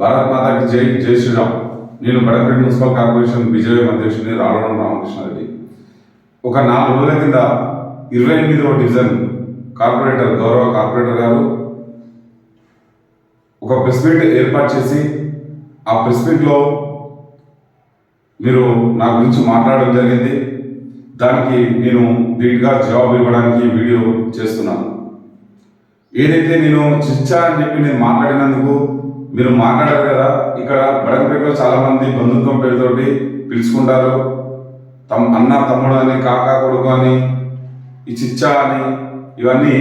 భారత్ మాతాకి జై జై శ్రీరామ్. నేను బడపేట మున్సిపల్ కార్పొరేషన్ బీజేపీ అధ్యక్షుడిని రావడం రామకృష్ణారెడ్డి. ఒక నాలుగు రోజుల కింద ఇరవై ఎనిమిదవ డివిజన్ కార్పొరేటర్ గౌరవ కార్పొరేటర్ గారు ఒక ప్రెస్ మీట్ ఏర్పాటు చేసి ఆ ప్రెస్ మీట్లో మీరు నా గురించి మాట్లాడడం జరిగింది. దానికి నేను ధీటుగా జవాబు ఇవ్వడానికి వీడియో చేస్తున్నాను. ఏదైతే నేను చిచ్చా అని చెప్పి నేను మాట్లాడినందుకు మీరు మాట్లాడారు కదా ఇక్కడ బడంపేటలో చాలా మంది బంధుత్వం పేరుతోటి పిలుచుకుంటారు. తమ్ అన్న తమ్ముడు అని కాకా కొడుకు అని ఈ చిచ్చా అని ఇవన్నీ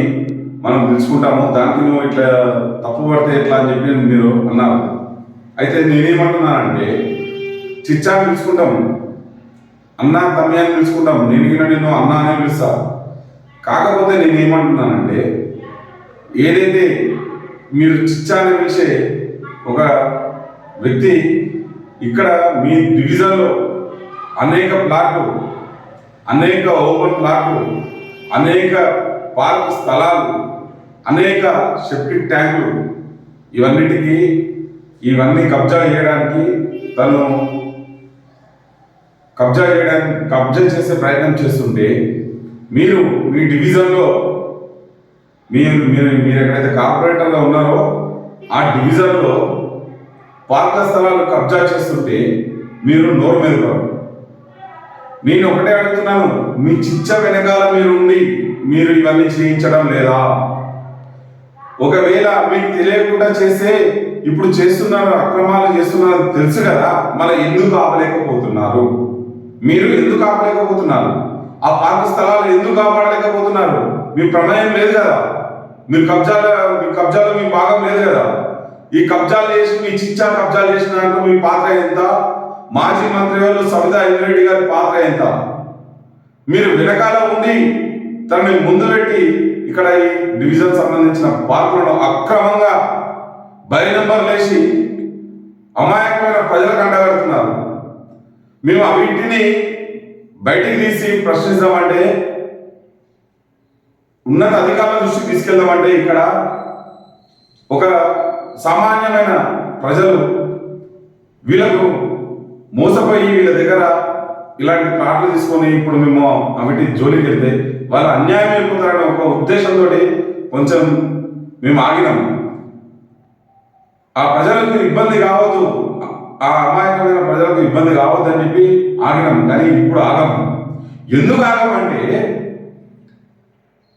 మనం పిలుచుకుంటాము. దానికి నువ్వు ఇట్లా తప్పు పడితే ఎట్లా అని చెప్పి మీరు అన్నారు. అయితే నేనేమంటున్నానంటే చిచ్చా పిలుచుకుంటాము. అన్న తమ్మి అని పిలుచుకుంటాం నేను నిన్ను అన్న అని పిలుస్తా. కాకపోతే నేనేమంటున్నానంటే ఏదైతే మీరు చిచ్చా అని పిలిచే ఒక వ్యక్తి ఇక్కడ మీ డివిజన్లో అనేక ప్లాట్లు అనేక ఓపెన్ ప్లాట్లు అనేక పార్క్ స్థలాలు అనేక సెప్టిక్ ట్యాంకులు ఇవన్నిటికీ ఇవన్నీ కబ్జా చేయడానికి తను కబ్జా చేయడానికి కబ్జా చేసే ప్రయత్నం చేస్తుంటే మీరు మీ డివిజన్లో మీరు మీరు మీరు ఎక్కడైతే కార్పొరేటర్లో ఉన్నారో ఆ డివిజన్లో పార్క స్థలాలు కబ్జా చేస్తుంటే మీరు నోరు మెరుగారు. నేను ఒకటే అడుగుతున్నాను మీ చిచ్చ వెనకాల మీరు ఉండి మీరు ఇవన్నీ చేయించడం లేదా? ఒకవేళ మీకు తెలియకుండా చేస్తే ఇప్పుడు చేస్తున్నారు అక్రమాలు చేస్తున్నారు తెలుసు కదా మళ్ళీ ఎందుకు ఆపలేకపోతున్నారు? మీరు ఎందుకు ఆపలేకపోతున్నారు? ఆ పార్క స్థలాలు ఎందుకు కాపాడలేకపోతున్నారు? మీ ప్రమేయం లేదు కదా. మీరు కబ్జాలు మీ కబ్జాలో మీ భాగం లేదు కదా. ఈ కబ్జాలు చేసి మీ చిచ్చా కబ్జాలు చేసిన దాంట్లో మీ పాత్ర ఎంత? మాజీ మంత్రి వాళ్ళు సవితా ఇంద్రెడ్డి గారి పాత్ర ఎంత? మీరు వెనకాల ఉండి తనని ముందు పెట్టి ఇక్కడ ఈ డివిజన్ సంబంధించిన పార్కులను అక్రమంగా బై నెంబర్ లేచి అమాయకమైన ప్రజలకు అండగడుతున్నారు. మేము వీటిని బయటికి తీసి ప్రశ్నిస్తామంటే ఉన్నత అధికారుల దృష్టికి తీసుకెళ్దామంటే ఇక్కడ ఒక సామాన్యమైన ప్రజలు వీళ్ళకు మోసపోయి వీళ్ళ దగ్గర ఇలాంటి ప్లాట్లు తీసుకొని ఇప్పుడు మేము అవిటి జోలికి వెళ్తే వాళ్ళు అన్యాయం అయిపోతారనే ఒక ఉద్దేశంతో కొంచెం మేము ఆగినాం. ఆ ప్రజలకు ఇబ్బంది కావద్దు. ఆ అమాయకమైన ప్రజలకు ఇబ్బంది కావద్దు అని చెప్పి ఆగినాం. కానీ ఇప్పుడు ఆగం. ఎందుకు ఆగమంటే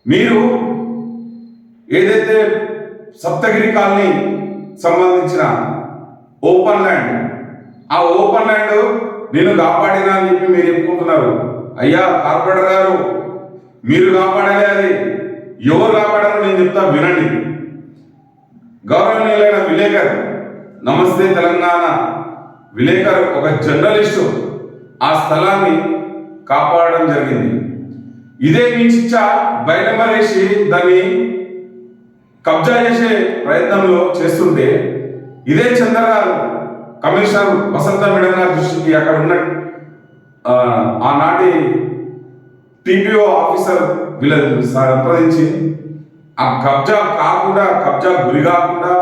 మీరు ఏదైతే సప్తగిరి కాలనీ సంబంధించిన ఓపెన్ ల్యాండ్. ఆ ఓపెన్ ల్యాండ్ నేను కాపాడినా అని చెప్పి మీరు చెప్పుకుంటున్నారు. అయ్యా కార్పొరేటర్ గారు మీరు కాపాడలే అది. ఎవరు కాపాడారో నేను చెప్తా వినండి. గౌరవనీయులైన విలేకర్ నమస్తే తెలంగాణ. విలేకర్ ఒక జర్నలిస్టు ఆ స్థలాన్ని కాపాడడం జరిగింది. ఇదే మీ చిచ్చ బయటమరేసి దాన్ని కబ్జా చేసే ప్రయత్నంలో చేస్తుంటే ఇదే చంద్ర గారు కమిషనర్ వసంత మేడం గారి దృష్టికి అక్కడ ఉన్న ఆనాటి టీపీఓ ఆఫీసర్ వీళ్ళని సంప్రదించి ఆ కబ్జా కాకుండా కబ్జా గురి కాకుండా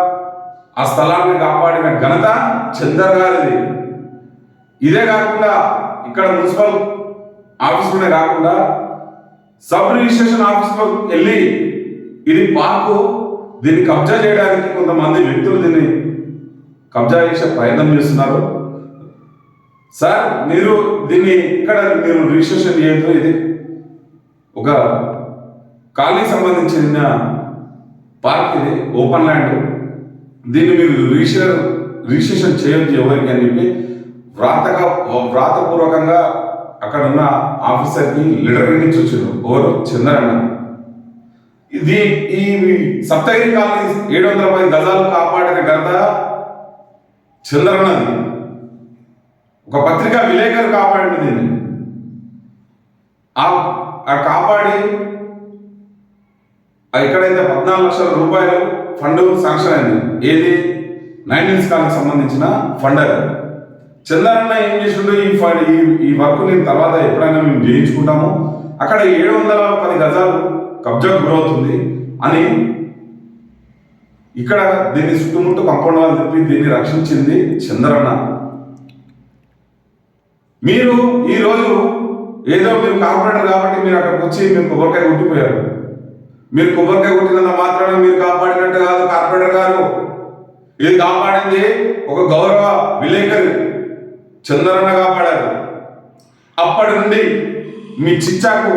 ఆ స్థలాన్ని కాపాడిన ఘనత చందర్ గారిది ఇదే కాకుండా ఇక్కడ మున్సిపల్ ఆఫీసులోనే కాకుండా సబ్ రిజిస్ట్రేషన్ ఆఫీస్లో వెళ్ళి ఇది పార్కు దీన్ని కబ్జా చేయడానికి కొంతమంది వ్యక్తులు దీన్ని కబ్జా చేసే ప్రయత్నం చేస్తున్నారు. సార్ మీరు దీన్ని ఇక్కడ మీరు రిజిస్ట్రేషన్ చేయొద్దు? ఇది ఒక ఖాళీ సంబంధించిన పార్క్ ఇది ఓపెన్ ల్యాండ్. దీన్ని మీరు రిజిస్టర్ రిజిస్ట్రేషన్ చేయొద్దు ఎవరికి అని చెప్పి వ్రాతగా వ్రాతపూర్వకంగా అక్కడ ఉన్న ఆఫీసర్కి లెటర్ నుంచి వచ్చిండు ఎవరు? చంద్రన్న. ఇది ఈ సప్తగిరి కాలనీ ఏడు వందల పది గజాలు కాపాడిన ఘనత చంద్రన్నది. ఒక పత్రికా విలేకరు కాపాడింది దీన్ని. ఆ కాపాడి ఎక్కడైతే పద్నాలుగు లక్షల రూపాయలు ఫండ్ శాంక్షన్ అయింది ఏది? నైన్టీన్స్ కాలకు సంబంధించిన ఫండ్ అది. చంద్రన్న ఏం చేసిండు? ఈ ఫండ్ ఈ ఈ వర్క్ నేను తర్వాత ఎప్పుడైనా మేము చేయించుకుంటాము. అక్కడ ఏడు వందల పది గజాలు కబ్జా గురవుతుంది అని ఇక్కడ దీన్ని చుట్టుముట్టు కంపౌండ్ వాళ్ళు చెప్పి దీన్ని రక్షించింది చంద్రన్న. మీరు ఈ రోజు ఏదో మీరు కార్పొరేటర్ కాబట్టి మీరు అక్కడికి వచ్చి మీరు కొబ్బరికాయ కొట్టిపోయారు. మీరు కొబ్బరికాయ కొట్టినంత మాత్రమే మీరు కాపాడినట్టు కాదు కార్పొరేటర్ గారు. ఇది కాపాడింది ఒక గౌరవ విలేకరి చంద్రన్న కాపాడారు. అప్పటి నుండి మీ చిచ్చాకు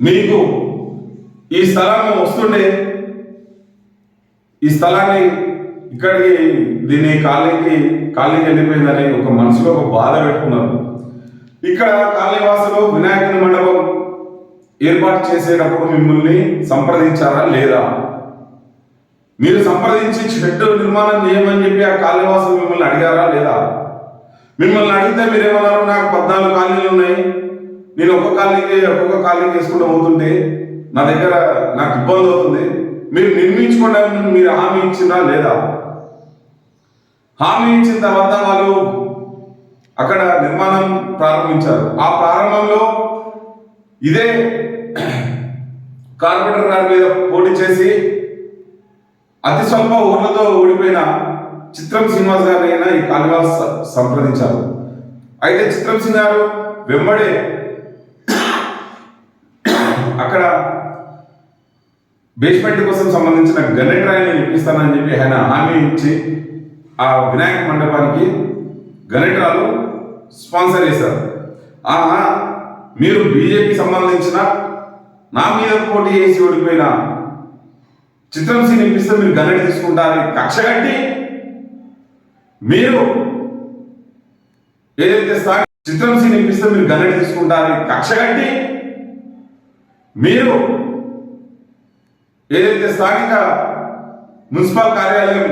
మీకు ఈ స్థలం వస్తుండే ఈ స్థలాన్ని ఇక్కడికి దీన్ని కాలనీకి కాలనీకి వెళ్ళిపోయిందని ఒక మనసులో ఒక బాధ పెట్టుకున్నారు. ఇక్కడ కాలనీవాసులు వినాయకుని మండపం ఏర్పాటు చేసేటప్పుడు మిమ్మల్ని సంప్రదించారా లేదా? మీరు సంప్రదించి షెడ్ నిర్మాణం చేయమని చెప్పి ఆ కాలనీవాసులు మిమ్మల్ని అడిగారా లేదా? మిమ్మల్ని అడిగితే మీరేమన్నారు నాకు పద్నాలుగు కాలనీలు ఉన్నాయి. నేను ఒక్క కాలనీకి ఒక్కొక్క కాలనీకి వేసుకుంటూ పోతుంటే నా దగ్గర నాకు ఇబ్బంది అవుతుంది. మీరు నిర్మించుకోవడానికి మీరు హామీ ఇచ్చిందా లేదా? హామీ ఇచ్చిన తర్వాత వాళ్ళు అక్కడ నిర్మాణం ప్రారంభించారు. ఆ ప్రారంభంలో ఇదే కార్పొరేటర్ గారి మీద పోటీ చేసి అతి స్వల్ప ఓట్లతో ఓడిపోయిన చిత్రం శ్రీనివాస్ గారిని అయినా ఈ కాళివాస్ సంప్రదించారు. అయితే చిత్రం సింగ్ గారు వెంబడే అక్కడ బేస్మెంట్ కోసం సంబంధించిన గణట్రాయిని ఇప్పిస్తానని చెప్పి ఆయన హామీ ఇచ్చి ఆ వినాయక మండపానికి గణిట్రాలు స్పాన్సర్ చేశారు. మీరు బీజేపీ సంబంధించిన నా మీద పోటీ చేసి ఓడిపోయిన చిత్రం సీన్ ఇప్పిస్తే మీరు గన్నెట్ తీసుకుంటారని కక్ష కట్టి మీరు ఏదైతే స్థాయి చిత్రం సీన్ ఇప్పిస్తే మీరు గన్నెట్ తీసుకుంటారని కక్ష కట్టి మీరు ఏదైతే స్థానిక మున్సిపల్ కార్యాలయం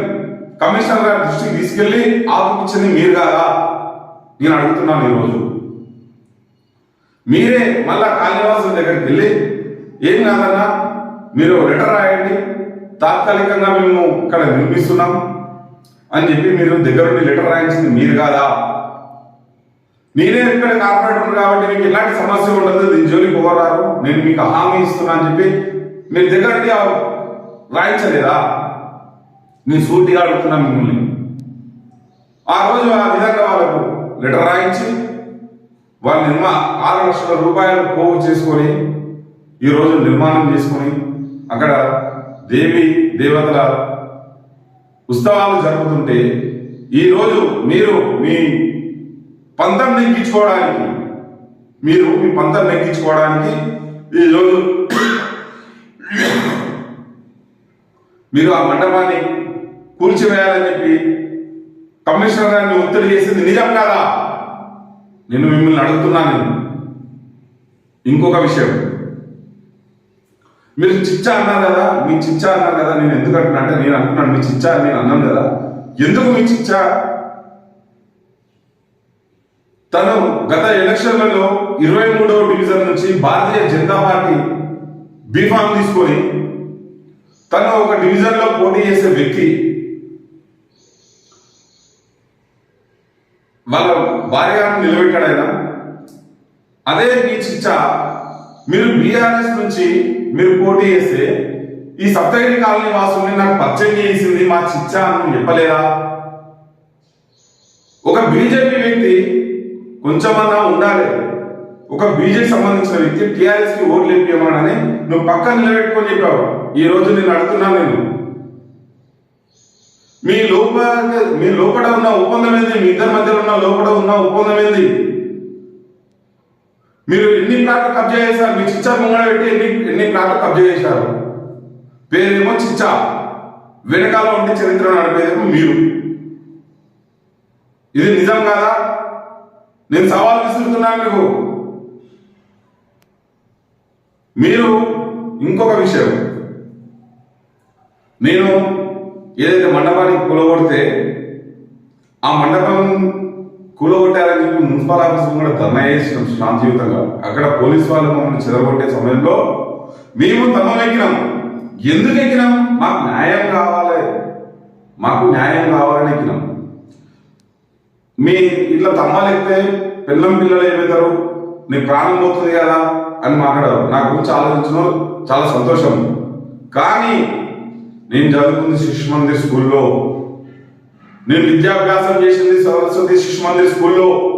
కమిషనర్ గారి దృష్టికి తీసుకెళ్ళి ఆపించింది మీరు కాదా? నేను అడుగుతున్నాను ఈరోజు. మీరే మళ్ళా కాళీనివాసం దగ్గరికి వెళ్ళి ఏం కాదన్నా మీరు లెటర్ రాయండి తాత్కాలికంగా మేము ఇక్కడ నిర్మిస్తున్నాం అని చెప్పి మీరు దగ్గరుండి లెటర్ రాయించింది మీరు కాదా? నేనే ఇక్కడ కార్పొరేటర్ కాబట్టి మీకు ఎలాంటి సమస్య ఉండదు. దీని జోలికి పోరారు. నేను మీకు హామీ ఇస్తున్నా అని చెప్పి మీరు దగ్గరికి రాయించలేదా? నేను సూటిగా అడుగుతున్నా మిమ్మల్ని. ఆ రోజు ఆ విధంగా వాళ్ళకు లెటర్ రాయించి వాళ్ళ నిర్మా ఆరు లక్షల రూపాయలు పోగు చేసుకొని ఈరోజు నిర్మాణం చేసుకొని అక్కడ దేవి దేవతల ఉత్సవాలు జరుపుతుంటే ఈరోజు మీరు మీ పంతం నెగ్గించుకోవడానికి మీరు మీ పంతం నెగ్గించుకోవడానికి ఈరోజు మీరు ఆ మండపాన్ని కూల్చివేయాలని చెప్పి కమిషనర్ గారిని ఒత్తిడి చేసింది నిజం కాదా? నేను మిమ్మల్ని అడుగుతున్నాను ఇంకొక విషయం. మీరు చిచ్చా అన్నారు కదా మీ చిచ్చా అన్నారు కదా నేను ఎందుకు అంటున్నా అంటే నేను అంటున్నాను మీ చిచ్చా నేను అన్నాను కదా. ఎందుకు మీ చిచ్చా? తను గత ఎలక్షన్లలో ఇరవై మూడవ డివిజన్ నుంచి భారతీయ జనతా పార్టీ బీఫామ్ తీసుకొని తను ఒక డివిజన్లో పోటీ చేసే వ్యక్తి. వాళ్ళ భార్యను నిలబెట్టాడైనా అదే మీ చిచ్చా మీరు బీఆర్ఎస్ నుంచి మీరు పోటీ చేస్తే ఈ సప్తగిరి కాలనీ వాసుల్ని నాకు పరిచయం చేసింది మా చిచ్చా అని చెప్పలేదా? ఒక బీజేపీ వ్యక్తి కొంచెమన్నా ఉండాలి. ఒక బీజేపీ సంబంధించిన వ్యక్తి టీఆర్ఎస్కి ఓట్లు వేపియమని నువ్వు పక్కన నిలబెట్టుకొని చెప్పావు. ఈ రోజు నేను అడుగుతున్నాను నేను. మీ లోపల మీ లోపల ఉన్న ఒప్పందం ఏంది? మీ ఇద్దరి మధ్యలో ఉన్న లోపల ఉన్న ఒప్పందం ఏంది? మీరు ఎన్ని ప్లాట్లు కబ్జా చేశారు? మీ చిచ్చా ముంగడ పెట్టి ఎన్ని ఎన్ని ప్లాట్లు కబ్జా చేశారు? పేరేమో చిచ్చా. వెనకాల ఉండే చరిత్ర నడిపేదేమో మీరు. ఇది నిజం కాదా? నేను సవాల్ విసురుతున్నాను మీకు. మీరు ఇంకొక విషయం. నేను ఏదైతే మండపానికి కూలగొడితే ఆ మండపం కూలగొట్టారని చెప్పి మున్సిపల్ ఆఫీస్ కూడా ధర్నా చేసినాం శాంతియుతంగా. అక్కడ పోలీస్ వాళ్ళు మమ్మల్ని చెదరగొట్టే సమయంలో మేము తమ్మం ఎక్కినాం. ఎందుకు ఎక్కినాం? మాకు న్యాయం కావాలి. మాకు న్యాయం కావాలని ఎక్కినాం. మీ ఇట్లా తమ్మాలు ఎక్కితే పిల్లం పిల్లలు ఏమవుతారు? నీ ప్రాణం పోతుంది కదా అని మాట్లాడారు. నా గురించి ఆలోచించడం చాలా సంతోషం. కానీ నేను చదువుకుంది శిశు మందిర్ స్కూల్లో. నేను విద్యాభ్యాసం చేసింది సరస్వతి శిశు మందిర్ స్కూల్లో.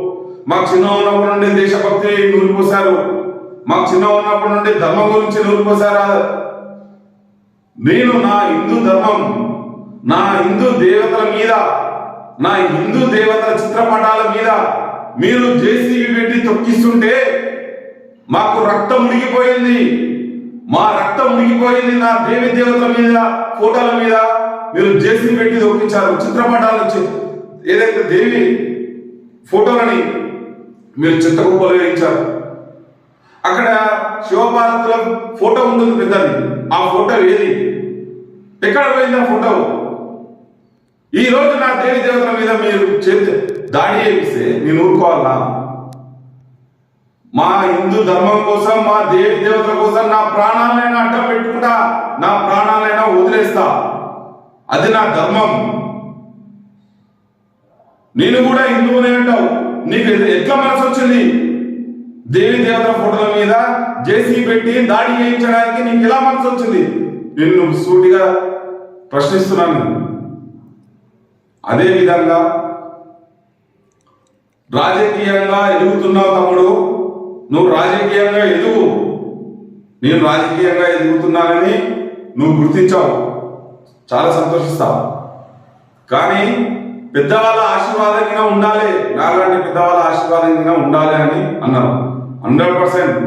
మాకు చిన్న ఉన్నప్పటి నుండి దేశభక్తి నూరిపోసారు మాకు చిన్న ఉన్నప్పటి నుండి ధర్మం గురించి నూరిపోసారా నేను నా హిందూ ధర్మం నా హిందూ దేవతల మీద నా హిందూ దేవతల చిత్రపటాల మీద మీరు జేసీబీ పెట్టి తొక్కిస్తుంటే మాకు రక్తం మునిగిపోయింది. మా రక్తం మునిగిపోయింది నా దేవి దేవతల మీద ఫోటోల మీద మీరు జేసీ పెట్టి తొక్కించారు. చిత్రపటాలు ఏదైతే దేవి ఫోటోలని మీరు చిత్తకుప్పలు వేయించారు. అక్కడ శివపార్వతుల ఫోటో ఉంటుంది పెద్దది. ఆ ఫోటో ఏది? ఎక్కడ పోయింది ఆ ఫోటో? నా దేవి దేవతల మీద మీరు చేతి దాడి చేపిస్తే నేను ఊరుకోవాలా? మా హిందూ ధర్మం కోసం మా దేవి దేవతల కోసం నా ప్రాణాలైనా అడ్డం పెట్టుకుంటా నా ప్రాణాలైనా వదిలేస్తా. అది నా ధర్మం. నేను కూడా హిందువునే అంటావు. నీకు ఎట్లా మనసు వచ్చింది? దేవి దేవతల ఫోటోల మీద జేసీ పెట్టి దాడి చేయించడానికి నీకు ఎలా మనసు వచ్చింది? నిన్ను సూటిగా ప్రశ్నిస్తున్నాను. అదే విధంగా రాజకీయంగా ఎదుగుతున్నావు తమ్ముడు. నువ్వు రాజకీయంగా ఎదుగు. నేను రాజకీయంగా ఎదుగుతున్నానని నువ్వు గుర్తించావు. చాలా సంతోషిస్తావు కానీ పెద్దవాళ్ళ ఆశీర్వాదంగా ఉండాలి. నాలాంటి పెద్దవాళ్ళ ఆశీర్వాదంగా ఉండాలి అని అన్నాను హండ్రెడ్ పర్సెంట్.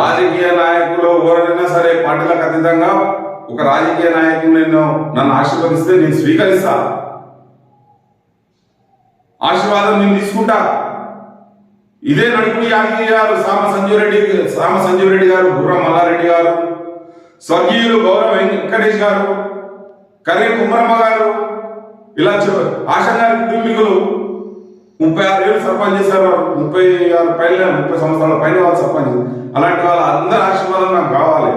రాజకీయ నాయకులు ఎవరైనా సరే పార్టీలకు అతీతంగా ఒక రాజకీయ నాయకుడు నేను నన్ను ఆశీర్వదిస్తే నేను స్వీకరిస్తాను ఆశీర్వాదం నేను తీసుకుంటా. ఇదే నడుపుని యాదగిరి గారు సామ సంజీవరెడ్డి సామ సంజీవరెడ్డి గారు గుర్రం మల్లారెడ్డి గారు స్వర్గీయులు గౌరవ వెంకటేష్ గారు కర్రీ కుమ్మరమ్మ గారు ఇలా ఆశా గారి కుటుంబీకులు ముప్పై ఆరు ఏళ్ళు సర్పంచ్ చేశారు. ముప్పై ఆరు పైన ముప్పై సంవత్సరాల పైన వాళ్ళు సర్పంచ్ అలాంటి వాళ్ళ అందరి ఆశీర్వాదం నాకు కావాలి.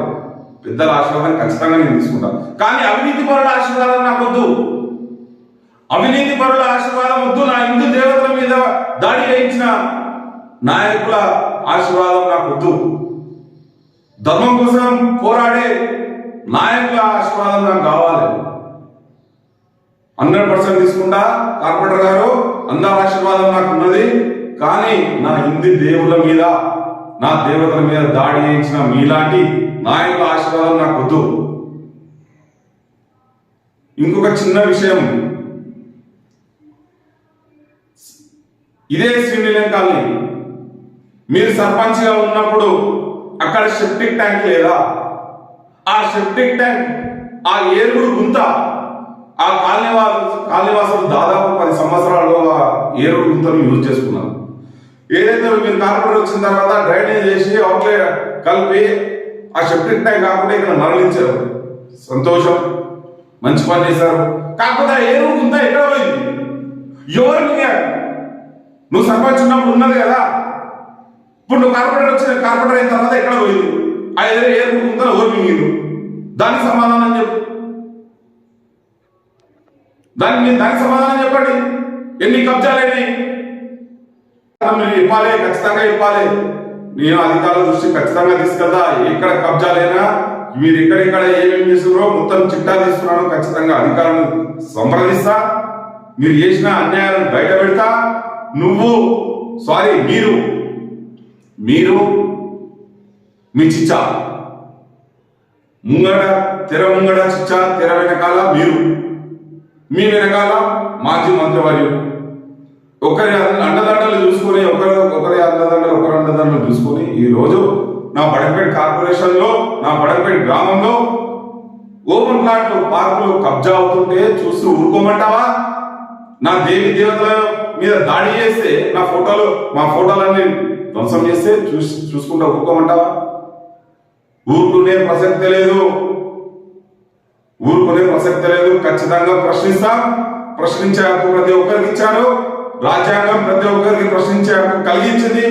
పెద్దల ఆశీర్వాదం ఖచ్చితంగా నేను తీసుకుంటాను. కానీ అవినీతి పరుల ఆశీర్వాదం నాకు వద్దు. అవినీతి పరుల ఆశీర్వాదం వద్దు. నా హిందూ దేవతల మీద దాడి చేయించిన నాయకుల ఆశీర్వాదం నాకు వద్దు. ధర్మం కోసం పోరాడే నాయకుల ఆశీర్వాదం నాకు కావాలి. హండ్రెడ్ పర్సెంట్ తీసుకుంటా. కార్పొరేటర్ గారు అందరి ఆశీర్వాదం నాకు ఉన్నది. కానీ నా హిందీ దేవుల మీద నా దేవతల మీద దాడి చేయించిన మీలాంటి నాయకుల ఆశీర్వాదం నాకు వద్దు. ఇంకొక చిన్న విషయం. ఇదే శ్రీనిలయం కాలనీ మీరు సర్పంచ్గా ఉన్నప్పుడు అక్కడ సెప్టిక్ ట్యాంక్ లేదా? ఆ సెప్టిక్ ట్యాంక్ ఆ ఏరుగుడు గుంత ఆ కాలనీవా కాలనీవాసులు దాదాపు పది సంవత్సరాల్లో ఆ ఏరుగుడు గుంతను యూజ్ చేసుకున్నారు. ఏదైతే మీరు కార్పొరేట్ వచ్చిన తర్వాత డ్రైనేజ్ చేసి అవుట్లే కలిపి ఆ సెప్టిక్ ట్యాంక్ కాకుండా ఇక్కడ మరణించారు సంతోషం. మంచి పని చేశారు. కాకపోతే ఆ ఏరుగుడు గుంత ఎక్కడ పోయింది? ఎవరికి నువ్వు సర్పంచ్ ఉన్నప్పుడు ఉన్నది కదా. ఇప్పుడు నువ్వు కార్పొరేటర్ వచ్చిన కార్పొరేటర్ అయిన తర్వాత ఎక్కడ పోయింది? ఆ ఎదురు ఏ ఉందో దానికి సమాధానం చెప్పు. దానికి మీరు దానికి సమాధానం చెప్పండి. ఎన్ని కబ్జాలేని మీరు ఇవ్వాలి ఖచ్చితంగా ఇవ్వాలి నేను అధికారుల దృష్టి ఖచ్చితంగా తీసుకెళ్తా. ఎక్కడ కబ్జాలైనా మీరు ఎక్కడెక్కడ ఏమేమి చేస్తున్నారో మొత్తం చిట్టా తీసుకున్నాను ఖచ్చితంగా అధికారులను సంప్రదిస్తా. మీరు చేసిన అన్యాయాలను బయట పెడతా. నువ్వు సారీ మీరు. మీరు మీ చిచ్చా. ముంగడ తెర ముంగడ చిచ్చా తెర వెనకాల మీరు. మీ వెనకాల మాజీ మంత్రివర్యులు ఒకరి అండదండలు చూసుకొని ఒకరి ఒకరి అండదండలు ఒకరి అండదండలు చూసుకొని ఈరోజు నా బడంపేట కార్పొరేషన్లో నా బడంపేట గ్రామంలో ఓపెన్ ప్లాట్లు పార్కులు కబ్జా అవుతుంటే చూస్తూ ఊరుకోమంటావా? నా దేవి దేవతల మీద దాడి చేస్తే నా ఫోటోలు మా ఫోటోలన్నీ ధ్వంసం చేస్తే చూసి చూసుకుంటా ఊరుకోమంటావా? ఊరుకునే ప్రసక్తి లేదు. ఊరుకునే ప్రసక్తి లేదు. ఖచ్చితంగా ప్రశ్నిస్తాం. ప్రశ్నించే హక్కు ప్రతి ఒక్కరికి ఇచ్చారు రాజ్యాంగం ప్రతి ఒక్కరికి ప్రశ్నించే హక్కు కలిగించింది.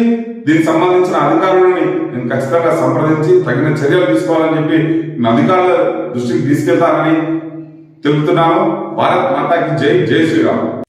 దీనికి సంబంధించిన అధికారులని నేను ఖచ్చితంగా సంప్రదించి తగిన చర్యలు తీసుకోవాలని చెప్పి నేను అధికారుల దృష్టికి తీసుకెళ్తానని తెలుపుతున్నాను. భారత్ మాతాకి జై జై శ్రీరామ్.